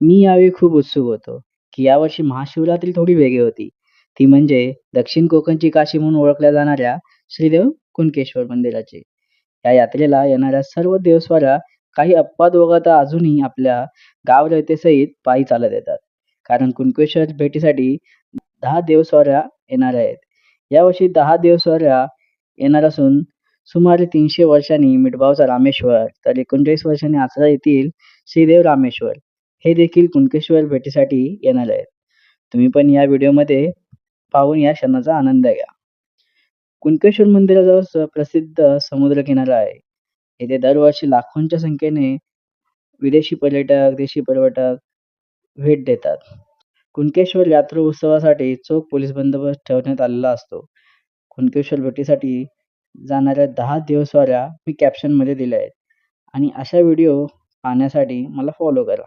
मी यावेळी खूप उत्सुक होतो, की यावर्षी महाशिवरात्री थोडी वेगळी होती. ती म्हणजे दक्षिण कोकणची काशी म्हणून ओळखल्या जाणाऱ्या श्रीदेव कुणकेश्वर मंदिराची. या यात्रेला येणाऱ्या सर्व देवस्वाऱ्या काही अपवाद वगळता अजूनही आपल्या गावरळतेसहित पायी चालत येतात. कारण कुणकेश्वर भेटीसाठी दहा देवस्वाऱ्या येणार आहेत. यावर्षी दहा देवस्वाऱ्या येणार असून सुमारे तीनशे वर्षांनी मिठबावचा रामेश्वर तर 39 वर्षांनी आचरा येथील श्रीदेव रामेश्वर हे देखील कुणकेश्वर भेटीसाठी येणार आहेत. तुम्ही पण या व्हिडिओमध्ये पाहून या क्षणाचा आनंद घ्या. कुणकेश्वर मंदिराजवळ प्रसिद्ध समुद्रकिनारा आहे. येथे दरवर्षी लाखोंच्या संख्येने विदेशी पर्यटक, देशी पर्यटक भेट देतात. कुणकेश्वर यात्रोत्सवासाठी चोख पोलीस बंदोबस्त ठेवण्यात आलेला असतो. कुणकेश्वर भेटीसाठी जाणाऱ्या दहा दिवसवाऱ्या मी कॅप्शनमध्ये दिल्या आहेत आणि अशा व्हिडिओ पाहण्यासाठी मला फॉलो करा.